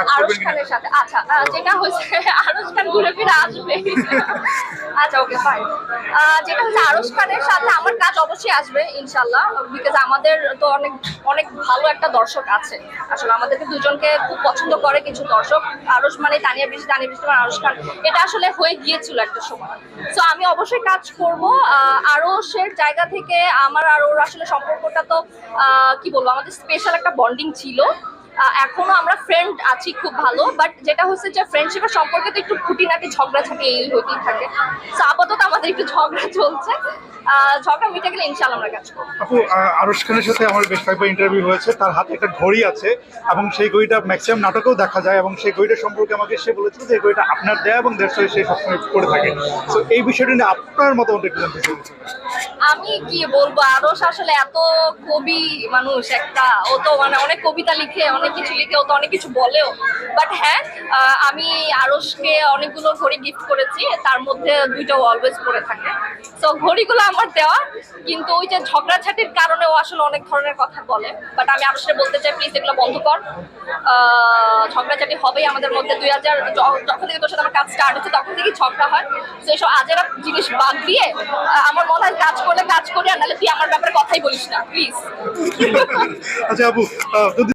কাজ করবেন কিনা? সাথে। আচ্ছা যেটা হচ্ছে আরশ খান ঘুরে ফিরে আসবে। আচ্ছা ওকে ফাইন যেটা হচ্ছে আরশ খানের সাথে আমার কাজ অবশ্যই আসবে ইনশাল্লাহ বিকজ আমাদের তো অনেক অনেক ভালো একটা দর্শক আছে। আসলে আমাদেরকে দুজনকে খুব পছন্দ করে কিছু দর্শক। আরশ মানে তানিয়া বৃষ্টি তানিয়া বৃষ্টি মানে আরশ খান। এটা আসলে হয়ে গিয়েছিল একটা সময়। সো আমি অবশ্যই কাজ করব। আরশের জায়গা থেকে আমার আর ওর আসলে সম্পর্কটা তো কি বলব আমাদের স্পেশাল একটা বন্ডিং ছিল। এখনও আমরা ফ্রেন্ড আছি খুব ভালো বাট যেটা হচ্ছে যে ফ্রেন্ডশিপের সম্পর্কে তো একটু খুঁটিনাটি ঝগড়াঝাটি এই হতেই থাকে। তো আপাতত আমাদের একটু ঝগড়া চলছে। ঝগড়া মিটে গেলে ইনশাল্লাহ আমরা কাজ করব। আপু আরশ খানের সাথে আমার বেশ কয়েকবার ইন্টারভিউ হয়েছে। তার হাতে একটা ঘড়ি আছে এবং সেই ঘড়িটা ম্যাক্সিমাম নাটকেও দেখা যায় এবং সেই ঘড়িটা সম্পর্কে আমাকে সে বলেছিল যে ঘড়িটা আপনার দেয়া এবং দেড়শো সে সবসময় করে থাকে। তো এই বিষয়টা নিয়ে আপনার মতামত একটু জানতে চাই। আমি কি বলব? আরস আসলে এত কবি মানুষ একটা। ও তো মানে অনেক কবিতা লিখে, অনেক কিছু লিখে, ও তো অনেক কিছু বলেও। বাট হ্যাঁ আমি আরসকে অনেকগুলো ঘড়ি গিফট করেছি। তার মধ্যে দুইটা অলওয়েজ পরে থাকে। তো ঘড়িগুলো আমার দেওয়া। কিন্তু ওই যে ঝগড়াঝাটির কারণে ও আসলে অনেক ধরনের কথা বলে। বাট আমি আরসকে বলতে চাই প্লিজ এগুলো বন্ধ কর। ঝগড়াঝাটি হবেই আমাদের মধ্যে। দুই হাজার যখন থেকে তোর সাথে আমার কাজ স্টার্ট হচ্ছে, তখন থেকেই ঝগড়া হয়। তো এইসব আজেরা জিনিস বাদ দিয়ে আমার মনে হয় কাজ কাজ করি আর নাহলে তুই আমার ব্যাপারে কথাই বলিস না প্লিজ আচ্ছা আপু যদি